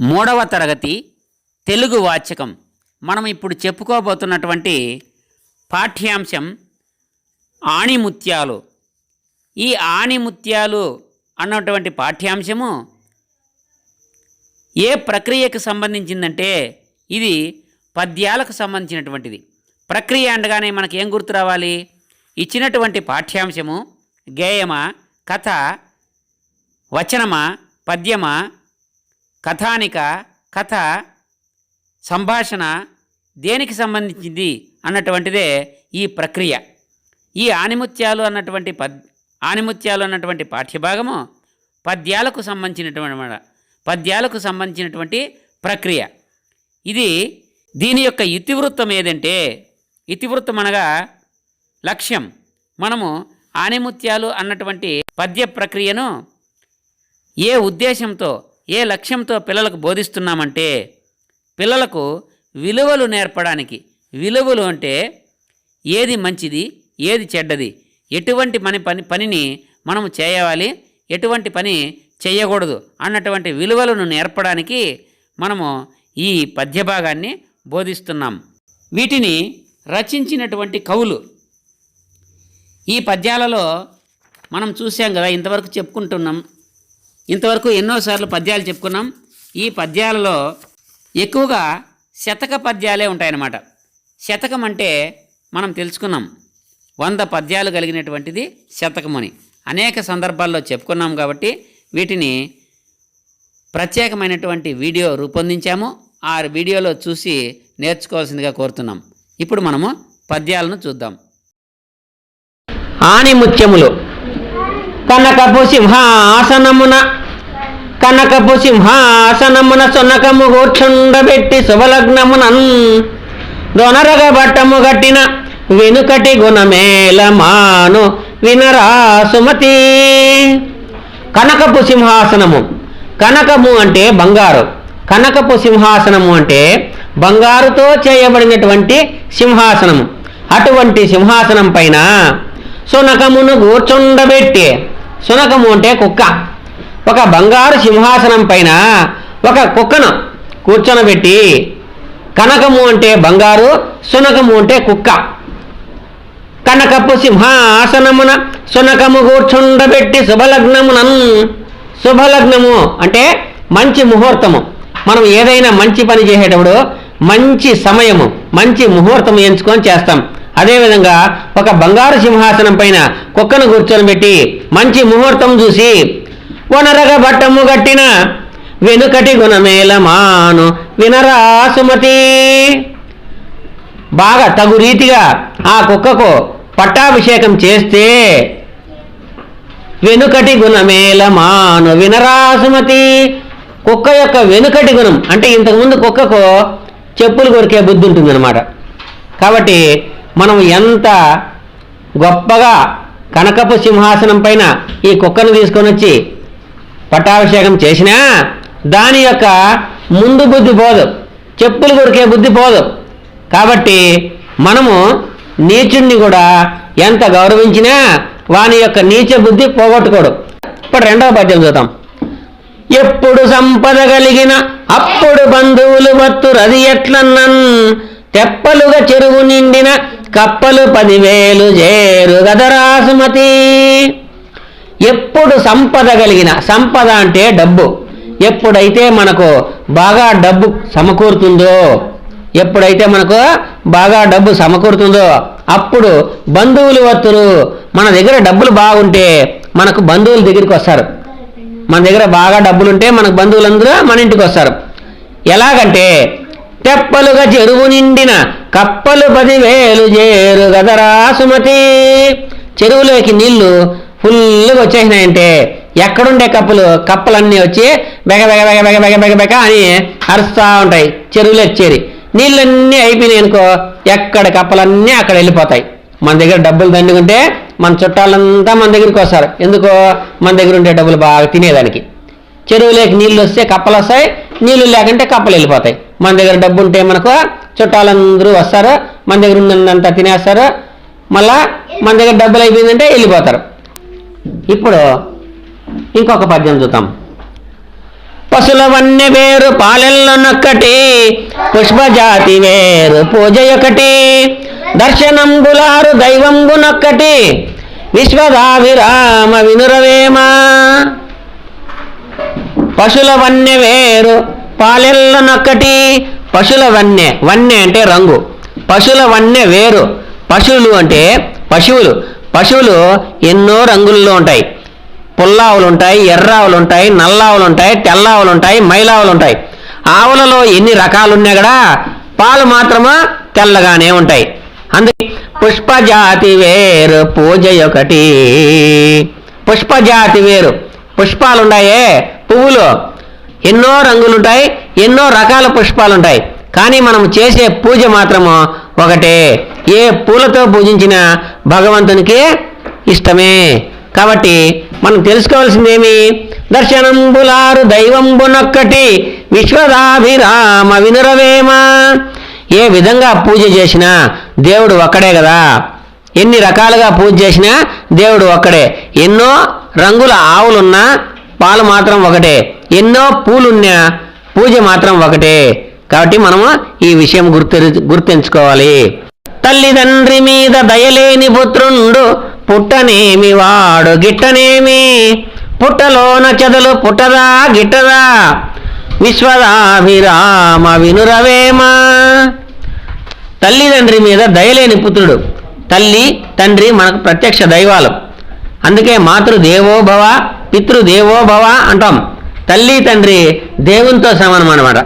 మూడవ తరగతి తెలుగు వాచకం. మనం ఇప్పుడు చెప్పుకోబోతున్నటువంటి పాఠ్యాంశం ఆణిముత్యాలు. ఈ ఆణిముత్యాలు అన్నటువంటి పాఠ్యాంశము ఏ ప్రక్రియకు సంబంధించిందంటే ఇది పద్యాలకు సంబంధించినటువంటిది. ప్రక్రియ అనగానే మనకి ఏం గుర్తు రావాలి? ఇచ్చినటువంటి పాఠ్యాంశము గేయమా కథ వచనమా పద్యమా కథానిక కథ సంభాషణ దేనికి సంబంధించింది అన్నటువంటిదే ఈ ప్రక్రియ. ఈ ఆనిముత్యాలు అన్నటువంటి పద్ ఆనిముత్యాలు అన్నటువంటి పాఠ్యభాగము పద్యాలకు సంబంధించినటువంటి పద్యాలకు సంబంధించినటువంటి ప్రక్రియ. ఇది దీని యొక్క ఇతివృత్తం ఏదంటే ఇతివృత్తం అనగా లక్ష్యం. మనము ఆనిముత్యాలు అన్నటువంటి పద్య ప్రక్రియను ఏ ఉద్దేశంతో ఏ లక్ష్యంతో పిల్లలకు బోధిస్తున్నామంటే పిల్లలకు విలువలు నేర్పడానికి. విలువలు అంటే ఏది మంచిది ఏది చెడ్డది. ఎటువంటి మన పని పనిని మనము చేయవాలి ఎటువంటి పని చేయకూడదు అన్నటువంటి విలువలను నేర్పడానికి మనము ఈ పద్యభాగాన్ని బోధిస్తున్నాం. వీటిని రచించినటువంటి కవులు. ఈ పద్యాలలో మనం చూసాం కదా ఇంతవరకు చెప్పుకుంటున్నాం. ఇంతవరకు ఎన్నోసార్లు పద్యాలు చెప్పుకున్నాం. ఈ పద్యాలలో ఎక్కువగా శతక పద్యాలే ఉంటాయన్నమాట. శతకం అంటే మనం తెలుసుకున్నాం. వంద పద్యాలు కలిగినటువంటిది శతకం అని అనేక సందర్భాల్లో చెప్పుకున్నాం కాబట్టి వీటిని ప్రత్యేకమైనటువంటి వీడియో రూపొందించాము. ఆ వీడియోలో చూసి నేర్చుకోవాల్సిందిగా కోరుతున్నాం. ఇప్పుడు మనము పద్యాలను చూద్దాం. ఆణిముత్యములు. కనకపు సింహాసనమున కనకపు సింహాసనమున సొనకము కూర్చుండబెట్టి శుభలగ్నమునన్ దొనరగ బట్టము గట్టిన వెనుకటి గుణమేల మాను వినరా సుమతి కనకపు సింహాసనము కనకము అంటే బంగారు. కనకపు సింహాసనము అంటే బంగారుతో చేయబడినటువంటి సింహాసనము. అటువంటి సింహాసనం పైన సునకమును కూర్చుండబెట్టి సునకము అంటే కుక్క. ఒక బంగారు సింహాసనం పైన ఒక కుక్కను కూర్చొనబెట్టి కనకము అంటే బంగారు సునకము అంటే కుక్క. కనకపు సింహాసనమున సునకము కూర్చుండబెట్టి శుభలగ్నమునన్ శుభలగ్నము అంటే మంచి ముహూర్తము. మనం ఏదైనా మంచి పని చేసేటప్పుడు మంచి సమయము మంచి ముహూర్తం ఎంచుకొని చేస్తాం. అదేవిధంగా ఒక బంగారు సింహాసనం పైన కుక్కను కూర్చొని పెట్టి మంచి ముహూర్తం చూసి వనరగ బట్టము గట్టిన వెనుకటి గుణమేల మాను వినరా సుమతి. బాగా తగు రీతిగా ఆ కుక్కకు పట్టాభిషేకం చేస్తే వెనుకటి గుణమేల మాను వినరాసుమతి కుక్క యొక్క వెనుకటి గుణం అంటే ఇంతకుముందు కుక్కకు చెప్పులు కొరికే బుద్ధి ఉంటుందన్నమాట. కాబట్టి మనం ఎంత గొప్పగా కనకపు సింహాసనం పైన ఈ కుక్కను తీసుకొని వచ్చి పట్టాభిషేకం చేసినా దాని యొక్క ముందు బుద్ధి పోదు చెప్పులు కొరికే బుద్ధి పోదు. కాబట్టి మనము నీచుణ్ణి కూడా ఎంత గౌరవించినా వాని యొక్క నీచ బుద్ధి పోగొట్టుకోడు. ఇప్పుడు రెండవ పద్యం చూద్దాం. ఎప్పుడు సంపద కలిగిన అప్పుడు బంధువులు బత్తురది ఎట్లన్నన్ తెప్పలుగా చెరువు నిండిన కప్పలు పదివేలు చేరు గదరాసుమతి. ఎప్పుడు సంపద కలిగిన సంపద అంటే డబ్బు. ఎప్పుడైతే మనకు బాగా డబ్బు సమకూరుతుందో ఎప్పుడైతే మనకు బాగా డబ్బు సమకూరుతుందో అప్పుడు బంధువులు వత్తులు మన దగ్గర డబ్బులు బాగుంటే మనకు బంధువుల దగ్గరికి వస్తారు. మన దగ్గర బాగా డబ్బులుంటే మనకు బంధువులందరూ మన ఇంటికి వస్తారు. ఎలాగంటే తెప్పలుగా చెరువు నిండిన కప్పలు పదివేలు చేరు గదరా సుమతి. చెరువులోకి నీళ్ళు ఫుల్గా వచ్చేసినాయంటే ఎక్కడుండే కప్పలు? కప్పలన్నీ వచ్చి బెగ బెగ బెగ బెగ బెగ బెగ బెగ అని అరుస్తూ ఉంటాయి. చెరువులోకి చేరి నీళ్ళన్నీ అయిపోయినాయి అనుకో ఎక్కడ కప్పలన్నీ అక్కడ వెళ్ళిపోతాయి. మన దగ్గర డబ్బులు దండుకుంటే మన చుట్టాలంతా మన దగ్గరికి వస్తారు. ఎందుకో? మన దగ్గర ఉండే డబ్బులు బాగా తినేదానికి. చెరువులోకి నీళ్ళు వస్తే కప్పలు వస్తాయి. నీళ్ళు లేకుంటే కప్పలు వెళ్ళిపోతాయి. మన దగ్గర డబ్బు ఉంటే మనకు చుట్టాలందరూ వస్తారు. మన దగ్గర ఉన్నదంతా తినేస్తారు. మళ్ళా మన దగ్గర డబ్బులు అయిపోయిందంటే వెళ్ళిపోతారు. ఇప్పుడు ఇంకొక పద్యం చూద్దాం. పశులవన్నీ వేరు పాలెల్లనొక్కటి పుష్పజాతి వేరు పూజ ఒకటి దర్శనంబులారు దైవంబునొక్కటి విశ్వదాభిరామ వినురవేమా? పశులవన్నీ వేరు పాలెల్లనొక్కటి పశుల వన్నె. వన్నె అంటే రంగు. పశుల వన్నె వేరు. పశువులు అంటే పశువులు. పశువులు ఎన్నో రంగుల్లో ఉంటాయి. పుల్లావులు ఉంటాయి ఎర్రావులు ఉంటాయి నల్లావులు ఉంటాయి తెల్లావులు ఉంటాయి మైలావులు ఉంటాయి ఆవులలో ఎన్ని రకాలున్నా కూడా పాలు మాత్రము తెల్లగానే ఉంటాయి. అందుకే పుష్పజాతి వేరు పూజ ఒకటి. పుష్పజాతి వేరు. పుష్పాలు ఉన్నాయే పువ్వులు. ఎన్నో రంగులుంటాయి ఎన్నో రకాల పుష్పాలుంటాయి. కానీ మనం చేసే పూజ మాత్రము ఒకటే. ఏ పూలతో పూజించిన భగవంతునికి ఇష్టమే. కాబట్టి మనం తెలుసుకోవాల్సిందేమి? దర్శనంబులారు దైవంబునొక్కటి విశ్వదాభిరామ వినురవేమ. ఏ విధంగా పూజ చేసినా దేవుడు ఒక్కడే కదా. ఎన్ని రకాలుగా పూజ చేసినా దేవుడు ఒక్కడే. ఎన్నో రంగుల ఆవులున్నా పాలు మాత్రం ఒకటే. ఎన్నో పూలున్నా పూజ మాత్రం ఒకటే. కాబట్టి మనము ఈ విషయం గుర్తు గుర్తుంచుకోవాలి. తల్లిదండ్రి మీద దయలేని పుత్రుండు పుట్టనేమి వాడు గిట్టనేమి? పుట్టలోన చెదలు పుట్టదా గిట్టదా? విశ్వదాభిరామ వినురవేమా? తల్లిదండ్రి మీద దయలేని పుత్రుడు తల్లి తండ్రి మనకు ప్రత్యక్ష దైవాలు. అందుకే మాతృదేవో భవ పితృదేవో భవ అంటాం. తల్లి తండ్రి దేవునితో సమానం అనమాట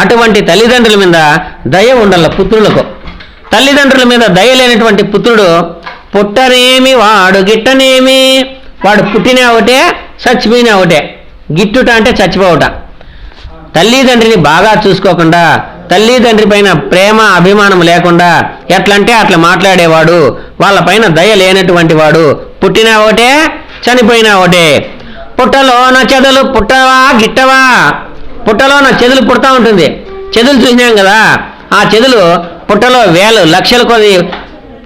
అటువంటి తల్లిదండ్రుల మీద దయ ఉండాల పుత్రులకు. తల్లిదండ్రుల మీద దయ లేనటువంటి పుత్రుడు పుట్టనేమి వాడు గిట్టనేమి వాడు పుట్టినా ఒకటే చచ్చిపోయినా ఒకటే. గిట్టుట అంటే చచ్చిపోవట. తల్లిదండ్రిని బాగా చూసుకోకుండా తల్లిదండ్రి పైన ప్రేమ అభిమానం లేకుండా ఎట్లంటే అట్లా మాట్లాడేవాడు. వాళ్ళ పైన దయ లేనటువంటి వాడు పుట్టినా ఒకటే చనిపోయినా ఒకటే. పుట్టలోన చెదలు పుట్టవా గిట్టవా? పుట్టలోన చెదులు పుడతా ఉంటుంది. చెదులు చూసినాం కదా ఆ చెదులు పుట్టలో వేలు లక్షల కొద్ది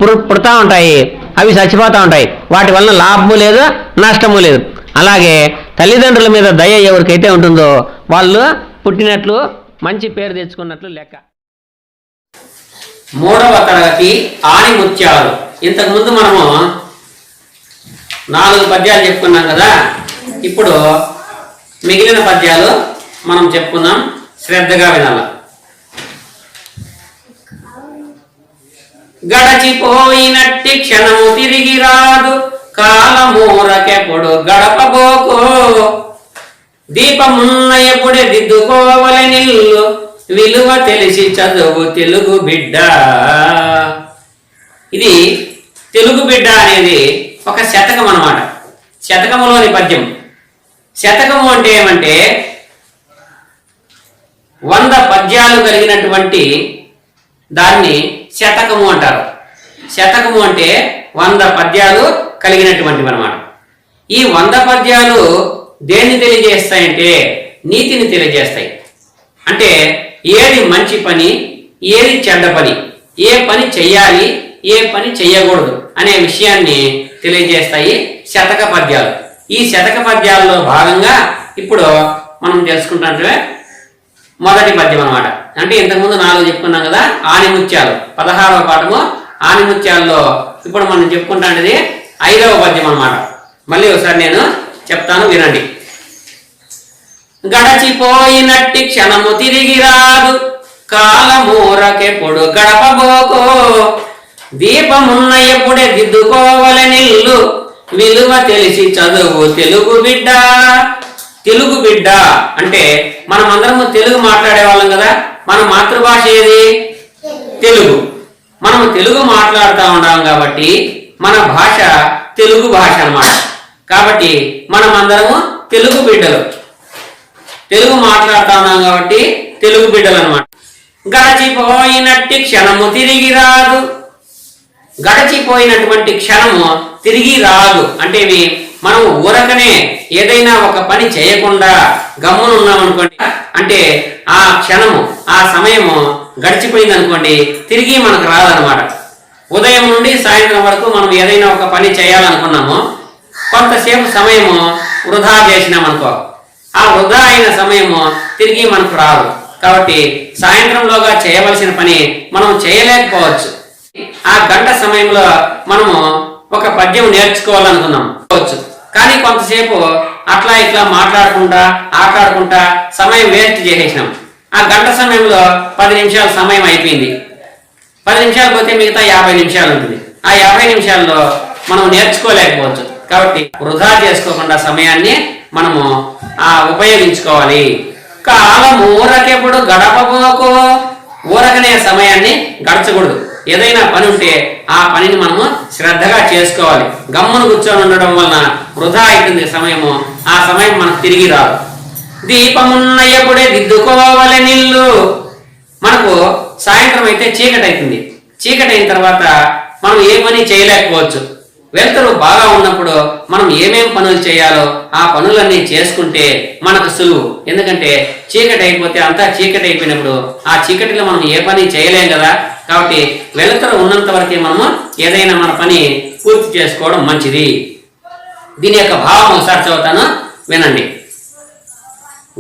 పురు- పుడతా ఉంటాయి. అవి చచ్చిపోతూ ఉంటాయి. వాటి వలన లాభము లేదు నష్టము లేదు. అలాగే తల్లిదండ్రుల మీద దయ ఎవరికైతే ఉంటుందో వాళ్ళు పుట్టినట్లు మంచి పేరు తెచ్చుకున్నట్లు లెక్క. మూడవ తరగతి ఆణిముత్యాలు ఇంతకుముందు మనము నాలుగు పద్యాలు చెప్పుకున్నాం కదా ఇప్పుడు మిగిలిన పద్యాలు మనం చెప్పుకుందాం. శ్రద్ధగా వినాల. గడచిపోయినట్టి క్షణము తిరిగి రాదు. కాలమూరకెప్పుడు గడపబోకో. దీపమున్న ఎప్పుడే దిద్దుకోవలె నిల్లు. విలువ తెలిసి చదువు తెలుగు బిడ్డ. ఇది తెలుగు బిడ్డ అనేది ఒక శతకం అన్నమాట. శతకములోని పద్యం. శతకము అంటే ఏమంటే వంద పద్యాలు కలిగినటువంటి దాన్ని శతకము అంటారు. శతకము అంటే వంద పద్యాలు కలిగినటువంటివి అనమాట ఈ వంద పద్యాలు దేన్ని తెలియజేస్తాయంటే నీతిని తెలియజేస్తాయి. అంటే ఏది మంచి పని ఏది చెడ్డ పని ఏ పని చెయ్యాలి ఏ పని చెయ్యకూడదు అనే విషయాన్ని తెలియజేస్తాయి శతక పద్యాలు. ఈ శతక పద్యాల్లో భాగంగా ఇప్పుడు మనం తెలుసుకుంటే మొదటి పద్యం అన్నమాట. అంటే ఇంతకుముందు నాలుగు చెప్పుకున్నాం కదా ఆనిముత్యాలు. పదహారవ పాఠము ఆనిముత్యాల్లో ఇప్పుడు మనం చెప్పుకుంటాంటిది ఐదవ పద్యం అన్నమాట. మళ్ళీ ఒకసారి నేను చెప్తాను వినండి. గడచిపోయినట్టి క్షణము తిరిగి రాదు కాలమూరకెప్పుడు గడపబోకో. దీపమున్న ఎప్పుడే దిద్దుకోవల నిల్లు విలువ తెలిసి చదువు తెలుగు బిడ్డ. తెలుగు బిడ్డ అంటే మనం అందరము తెలుగు మాట్లాడే వాళ్ళం కదా. మన మాతృభాష ఏది? తెలుగు. మనం తెలుగు మాట్లాడుతూ ఉన్నాం కాబట్టి మన భాష తెలుగు భాష అన్నమాట. కాబట్టి మనం అందరము తెలుగు బిడ్డలు. తెలుగు మాట్లాడుతా ఉన్నాం కాబట్టి తెలుగు బిడ్డలు అనమాట గడిచిపోయినట్టి క్షణము తిరిగి రాదు. గడచిపోయినటువంటి క్షణము తిరిగి రాదు. అంటే మనం ఊరకనే ఏదైనా ఒక పని చేయకుండా గమ్మున ఉన్నాం అనుకోండి. అంటే ఆ క్షణము ఆ సమయము గడిచిపోయింది అనుకోండి తిరిగి మనకు రాదనమాట ఉదయం నుండి సాయంత్రం వరకు మనం ఏదైనా ఒక పని చేయాలనుకున్నాము. కొంతసేపు సమయము వృధా చేసినాం అనుకో. ఆ వృధా అయిన సమయము తిరిగి మనకు రాదు. కాబట్టి సాయంత్రంలోగా చేయవలసిన పని మనం చేయలేకపోవచ్చు. ఆ గంట సమయంలో మనము ఒక పద్యం నేర్చుకోవాలనుకున్నాం. కావచ్చు. కానీ కొంతసేపు అట్లా ఇట్లా మాట్లాడుకుంటా ఆటాడుకుంటా సమయం వేస్ట్ చేసేసినాం. ఆ గంట సమయంలో పది నిమిషాల సమయం అయిపోయింది. పది నిమిషాలు పోతే మిగతా యాభై నిమిషాలు ఉంటుంది. ఆ యాభై నిమిషాల్లో మనం నేర్చుకోలేకపోవచ్చు. కాబట్టి వృధా చేసుకోకుండా సమయాన్ని మనము ఆ ఉపయోగించుకోవాలి. కాలం ఊరకెప్పుడు గడపబోకు. ఊరకనే సమయాన్ని గడచకూడదు. ఏదైనా పని ఉంటే ఆ పనిని మనము శ్రద్ధగా చేసుకోవాలి. గమ్మును కూర్చొని ఉండడం వలన వృధా అవుతుంది సమయము. ఆ సమయం మనకు తిరిగి రాదు. దీపమున్నయ్యప్పుడే దిద్దుకోవాలి నిల్లు. మనకు సాయంత్రం అయితే చీకటి అవుతుంది చీకటి అయిన తర్వాత మనం ఏ పని చేయలేకపోవచ్చు. వెలుతురు బాగా ఉన్నప్పుడు మనం ఏమేం పనులు చేయాలో ఆ పనులన్నీ చేసుకుంటే మనకు సులువు. ఎందుకంటే చీకటి అయిపోతే అంతా చీకటి అయిపోయినప్పుడు ఆ చీకటిలో మనం ఏ పని చేయలేం కదా. కాబట్టి వెలుతురు ఉన్నంత వరకే మనము ఏదైనా మన పని పూర్తి చేసుకోవడం మంచిది. దీని యొక్క భావం ఒకసారి చదువుతాను. వినండి.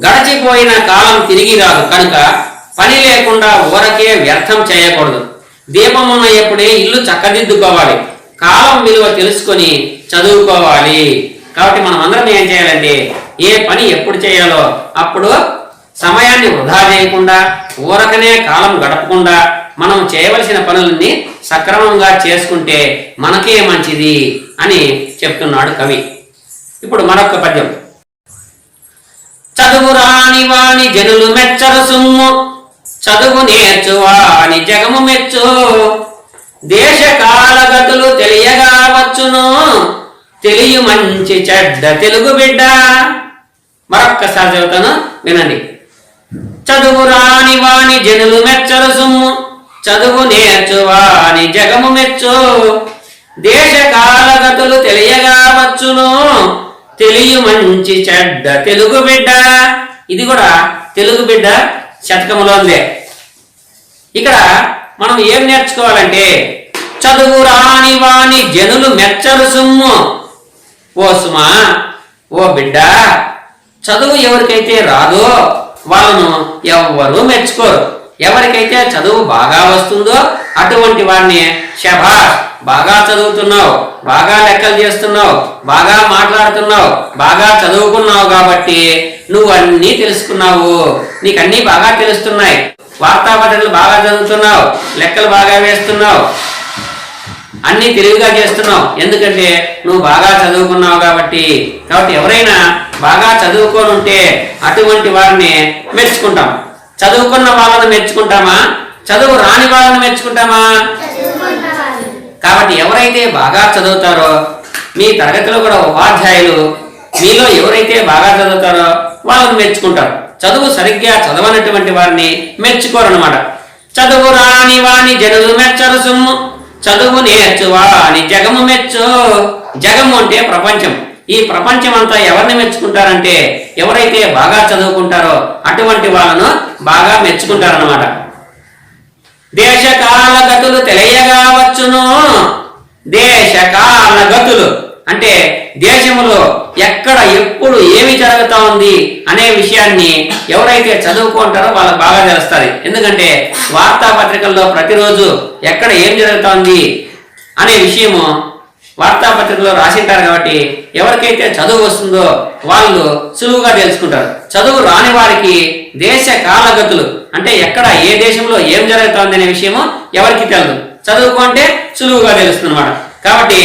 గడచిపోయిన కాలం తిరిగి రాదు. కనుక పని లేకుండా ఊరకే వ్యర్థం చేయకూడదు. దీపమున్న ఎప్పుడే ఇల్లు చక్కదిద్దుకోవాలి. కాలం విలువ తెలుసుకొని చదువుకోవాలి. కాబట్టి మనం అందరం ఏం చేయాలంటే ఏ పని ఎప్పుడు చేయాలో అప్పుడు సమయాన్ని వృధా చేయకుండా ఊరకనే కాలం గడపకుండా మనం చేయవలసిన పనులన్నీ సక్రమంగా చేసుకుంటే మనకే మంచిది అని చెప్తున్నాడు కవి. ఇప్పుడు మరొక పద్యం. చదువు రాని వాని జనులు మెచ్చరు సుమ్ము చదువు నేర్చువాని జగము మెచ్చు. దేశ కాలగతులు మంచి చెడ్డ తెలుగు బిడ్డ. మరొక్కసారి చదువుతాను వినండి. చదువు రాని వాణి జనులు మెచ్చరు సుమ్ము. చదువు నేర్చువాని జగము మెచ్చు. దేశ కాలగతులు తెలియగా వచ్చును. తెలియ మంచి చెడ్డ తెలుగు బిడ్డ. ఇది కూడా తెలుగు బిడ్డ శతకములో ఉందే. ఇక్కడ మనం ఏం నేర్చుకోవాలంటే చదువు రాని వాణి జనులు మెచ్చరు సుమ్ము. ఓ సుమా ఓ బిడ్డ చదువు ఎవరికైతే రాదో వాళ్ళను ఎవ్వరూ మెచ్చుకోరు. ఎవరికైతే చదువు బాగా వస్తుందో అటువంటి వాడిని శభాష్ బాగా చదువుతున్నావు బాగా లెక్కలు చేస్తున్నావు బాగా మాట్లాడుతున్నావు బాగా చదువుకున్నావు కాబట్టి నువ్వు అన్నీ తెలుసుకున్నావు. నీకు అన్నీ బాగా తెలుస్తున్నాయి. వార్తాపత్రికలు బాగా చదువుతున్నావు లెక్కలు బాగా వేస్తున్నావు. అన్ని తెలివిగా చేస్తున్నావు. ఎందుకంటే నువ్వు బాగా చదువుకున్నావు కాబట్టి. కాబట్టి ఎవరైనా బాగా చదువుకొని ఉంటే అటువంటి వారిని మెచ్చుకుంటాం. చదువుకున్న వాళ్ళని మెచ్చుకుంటామా? చదువు రాని వాళ్ళని మెచ్చుకుంటామా? కాబట్టి ఎవరైతే బాగా చదువుతారో మీ తరగతిలో కూడా ఉపాధ్యాయులు మీలో ఎవరైతే బాగా చదువుతారో వాళ్ళని మెచ్చుకుంటారు. చదువు సరిగ్గా చదవనటువంటి వారిని మెచ్చుకోరనమాట చదువు రాని వాణి జనులు మెచ్చరు సొమ్ము. చదువు నేర్చువా అని జగము మెచ్చు. జగము అంటే ప్రపంచం. ఈ ప్రపంచం అంతా ఎవరిని మెచ్చుకుంటారంటే ఎవరైతే బాగా చదువుకుంటారో అటువంటి వాళ్ళను బాగా మెచ్చుకుంటారన్నమాట. దేశకాల గతులు తెలియగా వచ్చును. దేశకాల గతులు అంటే దేశంలో ఎక్కడ ఎప్పుడు ఏమి జరుగుతా ఉంది అనే విషయాన్ని ఎవరైతే చదువుకుంటారో వాళ్ళకి బాగా తెలుస్తుంది. ఎందుకంటే వార్తాపత్రికల్లో ప్రతిరోజు ఎక్కడ ఏం జరుగుతోంది అనే విషయము వార్తాపత్రికలో రాసింటారు కాబట్టి ఎవరికైతే చదువు వస్తుందో వాళ్ళు సులువుగా తెలుసుకుంటారు. చదువు రాని వారికి దేశ కాలగతులు అంటే ఎక్కడ ఏ దేశంలో ఏం జరుగుతోంది అనే విషయము ఎవరికి తెలియదు చదువుకుంటే సులువుగా తెలుస్తుంది అనమాట కాబట్టి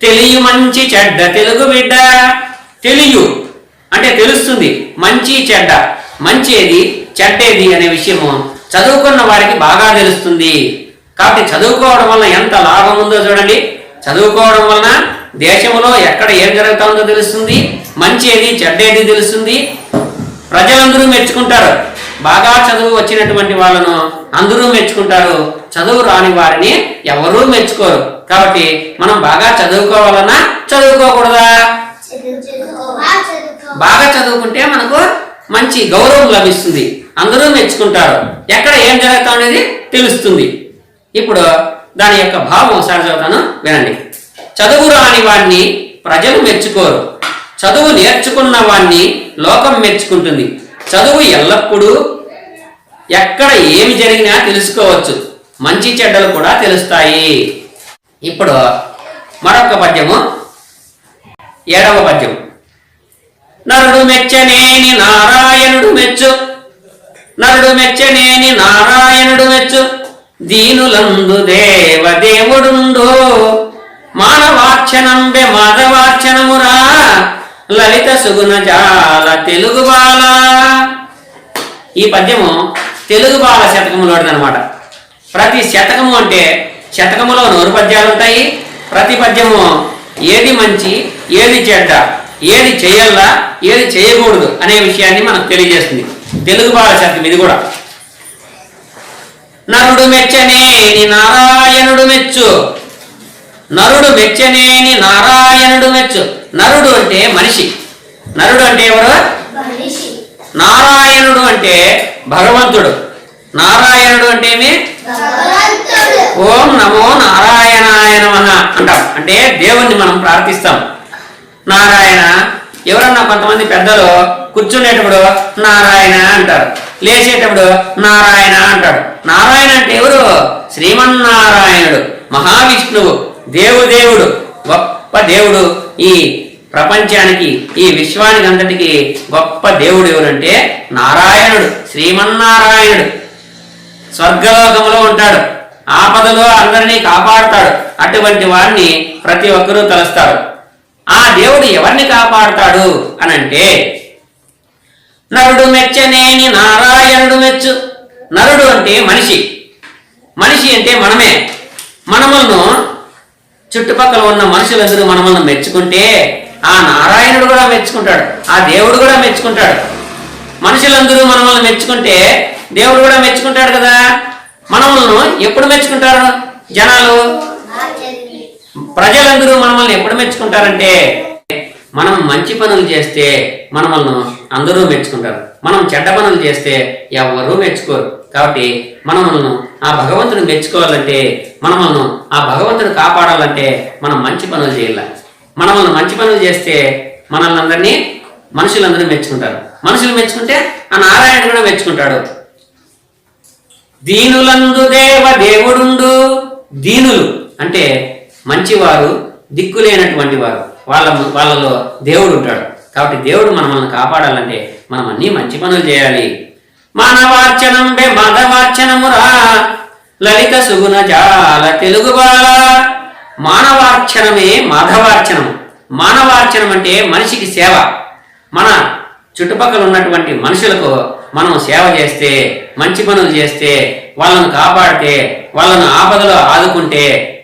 తెలియ మంచి చెడ్డ తెలుగు బిడ్డ. తెలియు అంటే తెలుస్తుంది మంచి చెడ్డ. మంచిది చెడ్డేది అనే విషయము చదువుకున్న వారికి బాగా తెలుస్తుంది. కాబట్టి చదువుకోవడం వల్ల ఎంత లాభం ఉందో చూడండి. చదువుకోవడం వలన దేశంలో ఎక్కడ ఏం జరుగుతుందో తెలుస్తుంది. మంచి ఏది చెడ్డేది తెలుస్తుంది. ప్రజలందరూ మెచ్చుకుంటారు. బాగా చదువు వచ్చినటువంటి వాళ్ళను అందరూ మెచ్చుకుంటారు. చదువు రాని వారిని ఎవరూ మెచ్చుకోరు. కాబట్టి మనం బాగా చదువుకోవాలన్నా చదువుకోకూడదా? బాగా చదువుకుంటే మనకు మంచి గౌరవం లభిస్తుంది. అందరూ మెచ్చుకుంటారు. ఎక్కడ ఏం జరుగుతా అనేది తెలుస్తుంది. ఇప్పుడు దాని యొక్క భావం ఒకసారి చదువుతాను. వినండి. చదువు రాని వాడిని ప్రజలు మెచ్చుకోరు. చదువు నేర్చుకున్న వాడిని లోకం మెచ్చుకుంటుంది. చదువు ఎల్లప్పుడూ ఎక్కడ ఏమి జరిగినా తెలుసుకోవచ్చు. మంచి చెడ్డలు కూడా తెలుస్తాయి. ఇప్పుడు మరొక పద్యము. ఏడవ పద్యం. నరుడు మెచ్చనేని నారాయణుడు మెచ్చు. నరుడు మెచ్చనేని నారాయణుడు మెచ్చు. దీనులందు దేవదేవుడుండో. మానవార్చనంబె మాధవార్చనమురా. లలిత సుగుణ జాల తెలుగు బాల. ఈ పద్యము తెలుగు బాల శతకములోది ప్రతి శతకము అంటే శతకములో నూరు పద్యాలు ఉంటాయి. ప్రతి పద్యము ఏది మంచి ఏది చెడ్డ ఏది చేయాలా ఏది చేయకూడదు అనే విషయాన్ని మనకు తెలియజేస్తుంది. తెలుగు శతకం ఇది కూడా. నరుడు మెచ్చనేని నారాయణుడు మెచ్చు. నరుడు మెచ్చనేని నారాయణుడు మెచ్చు. నరుడు అంటే మనిషి. నరుడు అంటే ఎవరు? నారాయణుడు అంటే భగవంతుడు. నారాయణుడు అంటే ఓం నమో నారాయణాయ నమ అంటాం. అంటే దేవుణ్ణి మనం ప్రార్థిస్తాం. నారాయణ ఎవరన్నా కొంతమంది పెద్దలు కూర్చునేటప్పుడు నారాయణ అంటారు. లేచేటప్పుడు నారాయణ అంటాడు నారాయణ అంటే ఎవరు? శ్రీమన్నారాయణుడు మహావిష్ణువు దేవుదేవుడు గొప్ప దేవుడు. ఈ ప్రపంచానికి ఈ విశ్వానికి అంతటికి గొప్ప దేవుడు ఎవరంటే నారాయణుడు శ్రీమన్నారాయణుడు. స్వర్గలోకంలో ఉంటాడు. ఆపదలో అందరినీ కాపాడుతాడు. అటువంటి వారిని ప్రతి ఒక్కరూ తలుస్తారు. ఆ దేవుడు ఎవరిని కాపాడుతాడు అనంటే నరుడు మెచ్చనేని నారాయణుడు మెచ్చు. నరుడు అంటే మనిషి. మనిషి అంటే మనమే. మనములను చుట్టుపక్కల ఉన్న మనుషులందరూ మనములను మెచ్చుకుంటే ఆ నారాయణుడు కూడా మెచ్చుకుంటాడు. ఆ దేవుడు కూడా మెచ్చుకుంటాడు. మనుషులందరూ మనల్ని మెచ్చుకుంటే దేవుడు కూడా మెచ్చుకుంటాడు కదా. మనములను ఎప్పుడు మెచ్చుకుంటారు? జనాలు? ప్రజలందరూ మనల్ని ఎప్పుడు మెచ్చుకుంటారంటే మనం మంచి పనులు చేస్తే మనమల్ని అందరూ మెచ్చుకుంటారు. మనం చెడ్డ పనులు చేస్తే ఎవరూ మెచ్చుకోరు. కాబట్టి మనములను ఆ భగవంతుని మెచ్చుకోవాలంటే మనములను ఆ భగవంతుని కాపాడాలంటే మనం మంచి పనులు చేయాలి. మనమల్ని మంచి పనులు చేస్తే మనల్ని అందరినీ మనుషులందరూ మెచ్చుకుంటారు. మనుషులు మెచ్చుకుంటే ఆ నారాయణుడు కూడా మెచ్చుకుంటాడు. దీనులందు దేవ దేవుడుండు. దీనులు అంటే మంచివారు దిక్కులేనటువంటి వారు. వాళ్ళ వాళ్ళలో దేవుడు ఉంటాడు. కాబట్టి దేవుడు మనల్ని కాపాడాలంటే మనం అన్ని మంచి పనులు చేయాలి. మానవార్చనం బే మాధవార్చనమురా. లలిత సుగుణ జాల తెలుగు బాల. మానవార్చనమే మాధవార్చనం. మానవార్చనం అంటే మనిషికి సేవ. మన చుట్టుపక్కల ఉన్నటువంటి మనుషులకు మనం సేవ చేస్తే మంచి పనులు చేస్తే వాళ్ళను కాపాడితే వాళ్ళను ఆపదలో ఆదుకుంటే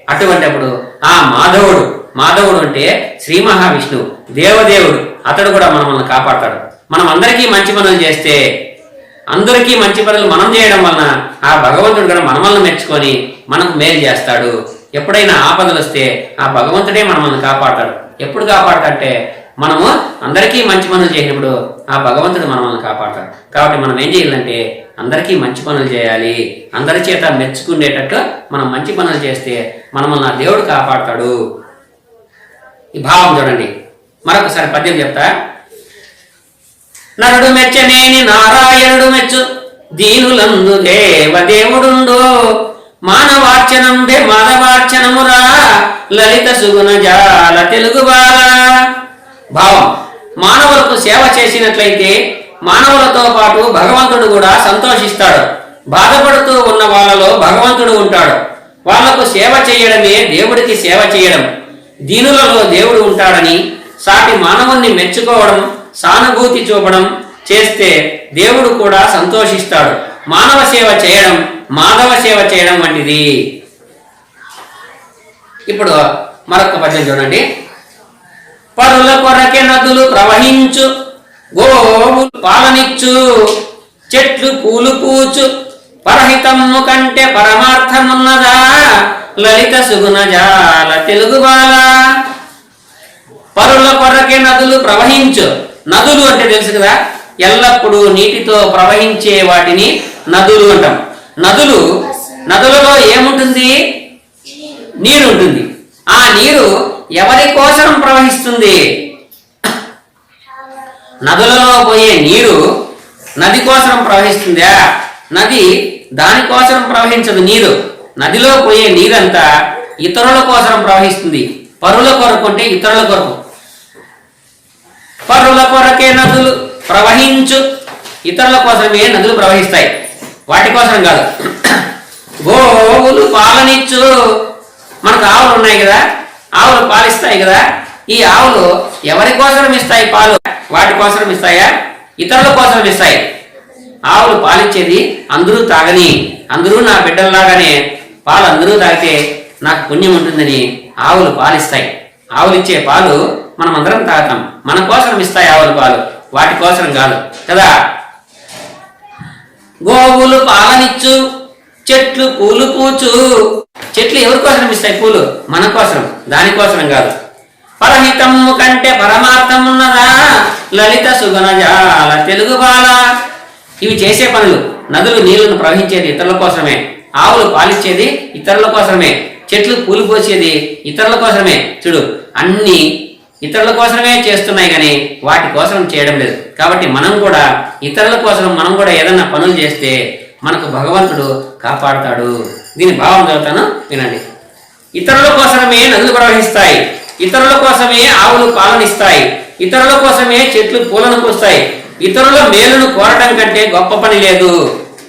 అటువంటిప్పుడు ఆ మాధవుడు మాధవుడు అంటే శ్రీ మహావిష్ణువు దేవదేవుడు. అతడు కూడా మనల్ని కాపాడతాడు. మనం అందరికీ మంచి పనులు చేస్తే అందరికీ మంచి పనులు మనం చేయడం వలన ఆ భగవంతుడు కూడా మనమల్ని మెచ్చుకొని మనకు మేలు చేస్తాడు. ఎప్పుడైనా ఆపదలు వస్తే ఆ భగవంతుడే మనల్ని కాపాడతాడు. ఎప్పుడు కాపాడతాడంటే మనము అందరికీ మంచి పనులు చేసినప్పుడు ఆ భగవంతుడు మనల్ని కాపాడతాడు. కాబట్టి మనం ఏం చేయాలంటే అందరికీ మంచి పనులు చేయాలి. అందరి చేత మెచ్చుకునేటట్టు మనం మంచి పనులు చేస్తే మనల్ని ఆ దేవుడు కాపాడతాడు. ఈ భావం చూడండి. మరొకసారి పద్యం చెప్తా. నరుడు మెచ్చనేని నారాయణుడు మెచ్చు దీనులందు దేవదేవుడుండో. మానవార్చనంబే మానవార్చనమురా లలిత సుగుణ జాల తెలుగు బాల. భావం. మానవులకు సేవ చేసినట్లయితే మానవులతో పాటు భగవంతుడు కూడా సంతోషిస్తాడు. బాధపడుతూ ఉన్న వాళ్ళలో భగవంతుడు ఉంటాడు. వాళ్ళకు సేవ చేయడమే దేవుడికి సేవ చేయడం. దీనులలో దేవుడు ఉంటాడని సాటి మానవుణ్ణి మెచ్చుకోవడం సానుభూతి చూపడం చేస్తే దేవుడు కూడా సంతోషిస్తాడు. మానవ సేవ చేయడం మాధవ సేవ చేయడం వంటిది. ఇప్పుడు మరొక పద్యం చూడండి. పరుల కొరకె నదులు ప్రవహించు గోవులు పాలనిచ్చు చెట్లు పూలు పూచు. పరహితమ్ము కంటే పరమార్థమున్నదా? లలిత సుగుణ జాల తెలుగు బాల. పరుల కొరకే నదులు ప్రవహించు. నదులు అంటే తెలుసు కదా ఎల్లప్పుడూ నీటితో ప్రవహించే వాటిని నదులు అంటాం. నదులు నదులలో ఏముంటుంది? నీరు ఉంటుంది ఆ నీరు ఎవరి కోసం ప్రవహిస్తుంది? నదులలో పోయే నీరు నది కోసం ప్రవహిస్తుందా? నది దానికోసం ప్రవహించదు నీరు. నదిలో పోయే నీరంతా ఇతరుల కోసం ప్రవహిస్తుంది. పరుల కొరకు అంటే ఇతరుల కొరకు. పరుల కొరకే నదులు ప్రవహించు. ఇతరుల కోసమే నదులు ప్రవహిస్తాయి. వాటి కోసం కాదు. గోవులు పాలనిచ్చు. మనకు ఆవులు ఉన్నాయి కదా? ఆవులు పాలిస్తాయి కదా ఈ ఆవులు ఎవరి కోసం ఇస్తాయి పాలు? వాటి కోసం ఇస్తాయా? ఇతరుల కోసం ఇస్తాయి. ఆవులు పాలిచ్చేది అందరూ తాగని అందరూ నా బిడ్డల్లాగానే పాలు అందరూ తాగితే నాకు పుణ్యం ఉంటుందని ఆవులు పాలిస్తాయి. ఆవులు ఇచ్చే పాలు మనం అందరం తాగుతాం. మన కోసం ఇస్తాయి ఆవుల పాలు వాటి కోసం కాదు కదా? గోవులు పాలనిచ్చు చెట్లు పూలు పూచు చెట్లు ఎవరి కోసం ఇస్తాయి పూలు. మన కోసం దానికోసం కాదు. పరహితము కంటే పరమార్థం ఉన్నదా లలిత సుగనజాల తెలుగు బాల. ఇవి చేసే పనులు. నదులు నీళ్ళను ప్రవహించేది ఇతరుల కోసమే. ఆవులు పాలిచ్చేది ఇతరుల కోసమే. చెట్లు పూలు పోసేది ఇతరుల కోసమే. చూడు అన్ని ఇతరుల కోసమే చేస్తున్నాయి కానీ వాటి కోసం చేయడం లేదు. కాబట్టి మనం కూడా ఇతరుల కోసం మనం కూడా ఏదైనా పనులు చేస్తే మనకు భగవంతుడు కాపాడుతాడు. దీని భావం చదువుతాను వినండి. ఇతరుల కోసమే నదులు ప్రవహిస్తాయి ఇతరుల కోసమే ఆవులు పాలనిస్తాయి ఇతరుల కోసమే చెట్లు పూలను పూస్తాయి ఇతరుల మేలును కోరటం కంటే గొప్ప పని లేదు.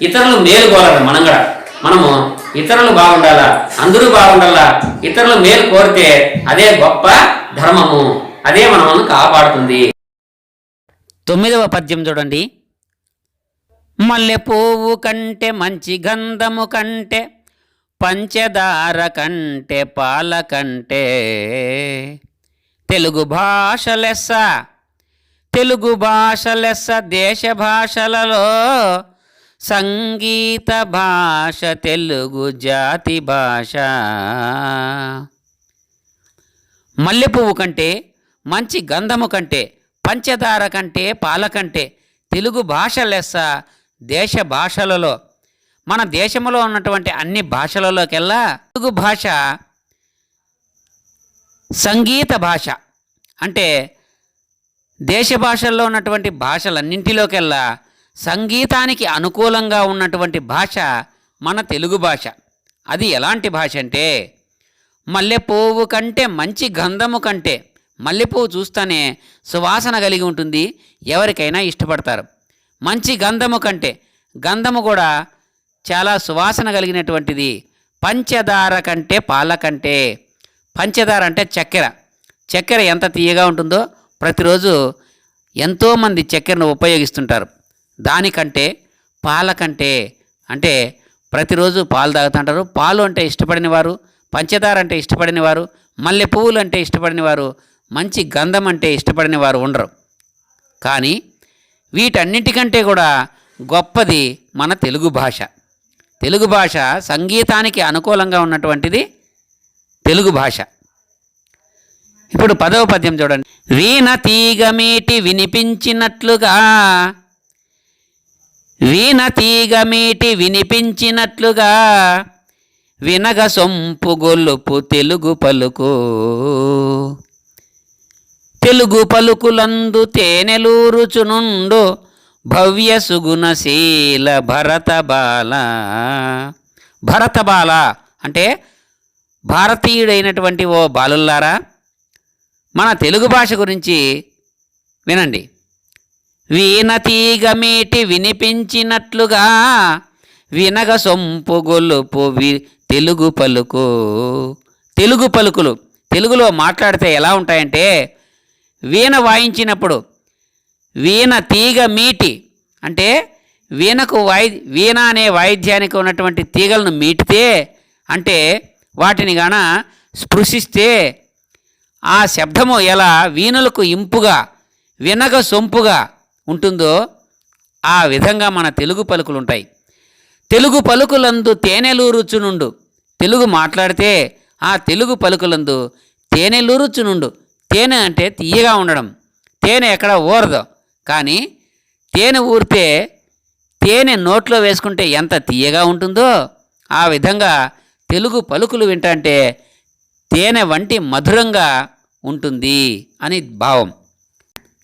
ఇతరులు మేలు కోరడం మనం కూడా మనము ఇతరులు బాగుండాలా? అందరూ బాగుండాలా? ఇతరులు మేలు కోరితే అదే గొప్ప ధర్మము అదే మనల్ని కాపాడుతుంది. తొమ్మిదవ పద్యం చూడండి. మల్లె పువ్వు కంటే మంచి గంధము కంటే పంచదార కంటే పాల కంటే తెలుగు భాష లెస్స తెలుగు భాష లెస్స దేశ భాషలలో సంగీత భాష తెలుగు జాతి భాష. మల్లె పువ్వు కంటే మంచి గంధము కంటే పంచదార కంటే పాల కంటే తెలుగు భాష లెస్స దేశ భాషలలో మన దేశంలో ఉన్నటువంటి అన్ని భాషలలోకెల్లా తెలుగు భాష సంగీత భాష. అంటే దేశ భాషల్లో ఉన్నటువంటి భాషలన్నింటిలోకెల్లా సంగీతానికి అనుకూలంగా ఉన్నటువంటి భాష మన తెలుగు భాష. అది ఎలాంటి భాష అంటే మల్లెపువ్వు కంటే మంచి గంధము కంటే మల్లెపువ్వు చూస్తేనే సువాసన కలిగి ఉంటుంది ఎవరికైనా ఇష్టపడతారు. మంచి గంధము కంటే గంధము కూడా చాలా సువాసన కలిగినటువంటిది. పంచదార కంటే పాల కంటే పంచదార అంటే చక్కెర. చక్కెర ఎంత తీయగా ఉంటుందో ప్రతిరోజు ఎంతోమంది చక్కెరను ఉపయోగిస్తుంటారు. దానికంటే పాల కంటే అంటే ప్రతిరోజు పాలు తాగుతుంటారు. పాలు అంటే ఇష్టపడిన వారు పంచదార అంటే ఇష్టపడిన వారు మల్లె పువ్వులు అంటే ఇష్టపడిన వారు మంచి గంధం అంటే ఇష్టపడిన వారు ఉండరు. కానీ వీటన్నిటికంటే కూడా గొప్పది మన తెలుగు భాష. తెలుగు భాష సంగీతానికి అనుకూలంగా ఉన్నటువంటిది తెలుగు భాష. ఇప్పుడు పదవ పద్యం చూడండి. వీణ తీగమీటి వినిపించినట్లుగా వీణ తీగమీటి వినిపించినట్లుగా వినగ సొంపు గొల్లుపు తెలుగు పలుకు తెలుగు పలుకులందు తేనెలూరుచునుండు భవ్య సుగుణశీల భరత బాల భరత బాల అంటే భారతీయుడైనటువంటి ఓ బాలుల్లారా? మన తెలుగు భాష గురించి వినండి. వీణ తీగమిటి వినిపించినట్లుగా వినగ సొంపు గొలుపు వి తెలుగు పలుకు. తెలుగు పలుకులు తెలుగులో మాట్లాడితే ఎలా ఉంటాయంటే వీణ వాయించినప్పుడు వీణ తీగ మీటి. అంటే వీణకు వాయి వీణ అనే వాయిద్యానికి ఉన్నటువంటి తీగలను మీటితే అంటే వాటిని గాన స్పృశిస్తే ఆ శబ్దము ఎలా వీణులకు ఇంపుగా వినగ సొంపుగా ఉంటుందో ఆ విధంగా మన తెలుగు పలుకులు ఉంటాయి. తెలుగు పలుకులందు తేనెలూరుచునుండు. తెలుగు మాట్లాడితే ఆ తెలుగు పలుకులందు తేనెలూరుచునుండు. తేనె అంటే తీయగా ఉండడం. తేనె ఎక్కడ ఊరదు. కానీ తేనె ఊరితే తేనె నోట్లో వేసుకుంటే ఎంత తీయగా ఉంటుందో ఆ విధంగా తెలుగు పలుకులు వింటంటే తేనె వంటి మధురంగా ఉంటుంది అని భావం.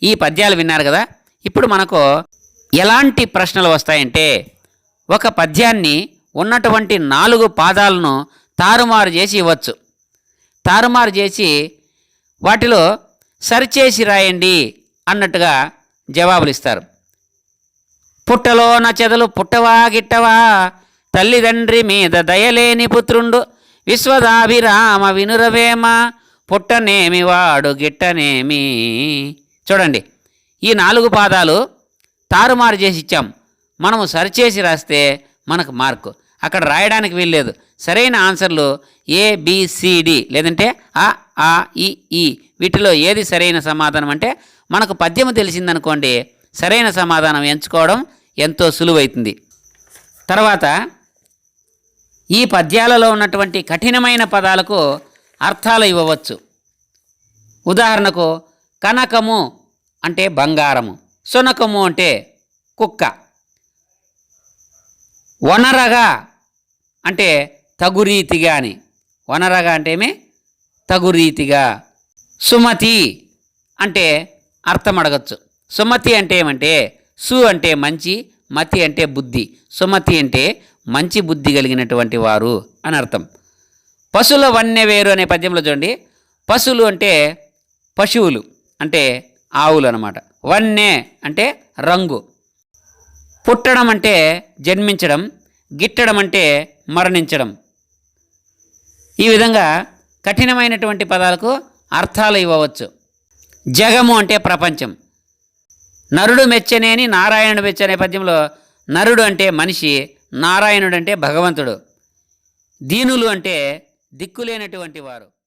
ఈ పద్యాలు విన్నారు కదా? ఇప్పుడు మనకు ఎలాంటి ప్రశ్నలు వస్తాయంటే ఒక పద్యాన్ని ఉన్నటువంటి నాలుగు పాదాలను తారుమారు చేసి ఇవ్వచ్చు. తారుమారు చేసి వాటిలో సరిచేసి రాయండి అన్నట్టుగా జవాబులు ఇస్తారు పుట్టలోన చెదలు పుట్టవా గిట్టవా? తల్లిదండ్రి మీద దయలేని పుత్రుండు విశ్వదాభిరామ వినురవేమ పుట్టనేమి వాడు గిట్టనేమి? చూడండి ఈ నాలుగు పాదాలు తారుమారు చేసి ఇచ్చాం. మనము సరిచేసి రాస్తే మనకు మార్కు. అక్కడ రాయడానికి వీల్లేదు. సరైన ఆన్సర్లు ఏబిసిడి లేదంటే ఆ ఆ ఈ ఈ. వీటిలో ఏది సరైన సమాధానం అంటే మనకు పద్యము తెలిసిందనుకోండి సరైన సమాధానం ఎంచుకోవడం ఎంతో సులువైతుంది. తర్వాత ఈ పద్యాలలో ఉన్నటువంటి కఠినమైన పదాలకు అర్థాలు ఇవ్వవచ్చు. ఉదాహరణకు కనకము అంటే బంగారము సునకము అంటే కుక్క. వనరగా అంటే తగురీతిగా అని. వనరగా అంటే ఏమి? తగురీతిగా. సుమతి అంటే అర్థం అడగచ్చు సుమతి అంటే ఏమంటే సు అంటే మంచి మతి అంటే బుద్ధి. సుమతి అంటే మంచి బుద్ధి కలిగినటువంటి వారు అని అర్థం. పశువుల వన్య వేరు అనే పద్యంలో చూడండి. పశువులు అంటే పశువులు అంటే ఆవులు అనమాట వన్నే అంటే రంగు. పుట్టడం అంటే జన్మించడం గిట్టడం అంటే మరణించడం. ఈ విధంగా కఠినమైనటువంటి పదాలకు అర్థాలు ఇవ్వవచ్చు. జగము అంటే ప్రపంచం. నరుడు మెచ్చనేని నారాయణుడు మెచ్చనే పద్యంలో నరుడు అంటే మనిషి నారాయణుడు అంటే భగవంతుడు. దీనులు అంటే దిక్కులేనటువంటి వారు.